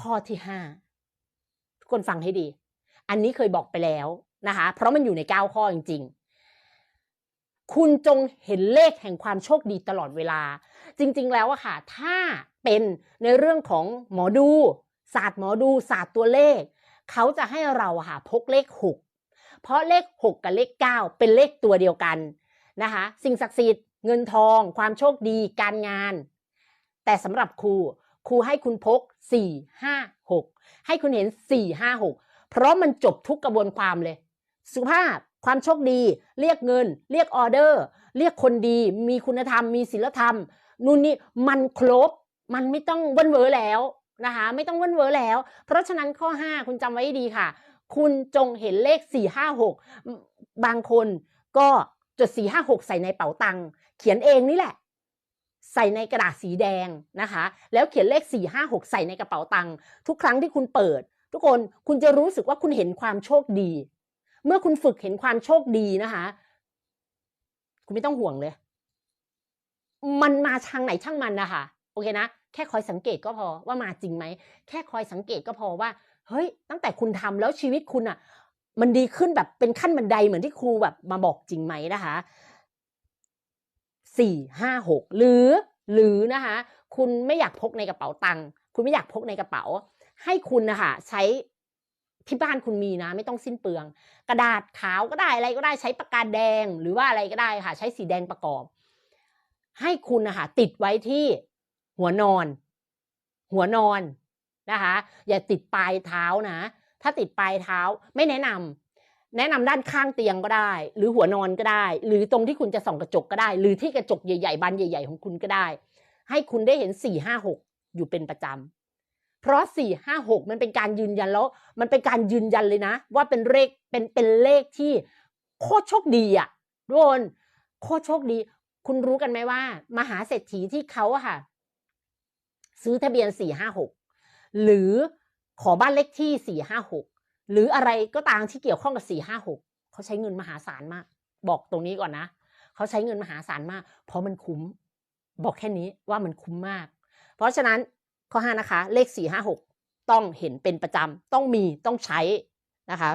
ข้อที่ห้าทุกคนฟังให้ดี อันนี้เคยบอกไปแล้วนะคะ เพราะมันอยู่ในเก้าข้อจริง ๆ คุณจงเห็นเลขแห่งความโชคดีตลอดเวลา จริง ๆ แล้วอะค่ะ ถ้าเป็นในเรื่องของหมอดู ศาสตร์หมอดู ศาสตร์ตัวเลข เขาจะให้เราอะค่ะพกเลข6เพราะเลข6กับเลข9เป็นเลขตัวเดียวกันนะคะ สิ่งศักดิ์สิทธิ์เงินทอง ความโชคดีการงาน แต่สำหรับครูครูให้คุณพก 4 5 6 ให้คุณเห็น 4 5 6 เพราะมันจบทุกกระบวนความเลย สุภาพความโชคดี เรียกเงิน เรียกออเดอร์ เรียกคนดี มีคุณธรรม มีศีลธรรม นู่นนี่มันครบ มันไม่ต้องว้นเวอแล้วนะคะ ไม่ต้องว้นเวอแล้ว เพราะฉะนั้นข้อ 5 คุณจำไว้ดีค่ะ คุณจงเห็นเลข 4 5 6 บางคนก็จด4 5 6 ใส่ในเป๋าตังค์เขียนเองนี่แหละ ใส่ในกระดาษสีแดงนะคะ แล้วเขียนเลข 4 5 6 ใส่ในกระเป๋าตังค์ทุกครั้งที่คุณเปิด ทุกคนคุณจะรู้สึกว่าคุณเห็นความโชคดี เมื่อคุณฝึกเห็นความโชคดีนะคะ คุณไม่ต้องห่วงเลย มันมาทางไหนช่างมันนะคะโอเคนะแค่คอยสังเกตก็พอว่ามาจริงไหมแค่คอยสังเกตก็พอว่า เฮ้ย ตั้งแต่คุณทำแล้วชีวิตคุณอะ่ะ มันดีขึ้นแบบเป็นขั้นบันไดเหมือนที่ครูแบบมาบอกจริงไหมนะคะ สี่ห้าหกหรือหรือนะคะคุณไม่อยากพกในกระเป๋าตังค์คุณไม่อยากพกในกระเป๋า ให้คุณนะคะใช้ที่บ้านคุณมีนะ ไม่ต้องสิ้นเปลือง กระดาษขาวก็ได้อะไรก็ได้ใช้ปากกาแดงหรือว่าอะไรก็ได้ค่ะ ใช้สีแดงประกอบ ให้คุณนะคะติดไว้ที่หัวนอน หัวนอนนะคะ อย่าติดปลายเท้านะ ถ้าติดปลายเท้าไม่แนะนำ แนะนำด้านข้างเตียงก็ได้ หรือหัวนอนก็ได้ หรือตรงที่คุณจะส่องกระจกก็ได้ หรือที่กระจกใหญ่ๆบานใหญ่ๆของคุณก็ได้ ให้คุณได้เห็นสี่ห้าหกอยู่เป็นประจำเพราะสี่ห้าหกมันเป็นการยืนยันแล้ว มันเป็นการยืนยันเลยนะ ว่าเป็นเลขเป็นเป็นเลขที่โคตรโชคดีอะทุกคนโคตรโชคดี คุณรู้กันไหมว่า มหาเศรษฐีที่เขาอะค่ะ ซื้อทะเบียนสี่ห้าหกหรือขอบ้านเลขที่สี่ห้าหก หรืออะไรก็ตามที่เกี่ยวข้องกับสี่ห้าหกเขาใช้เงินมหาศาลมาก บอกตรงนี้ก่อนนะเขาใช้เงินมหาศาลมาก เพราะมันคุ้ม บอกแค่นี้ว่ามันคุ้มมาก เพราะฉะนั้นข้อห้านะคะ เลขสี่ห้าหกต้องเห็นเป็นประจำต้องมีต้องใช้นะคะ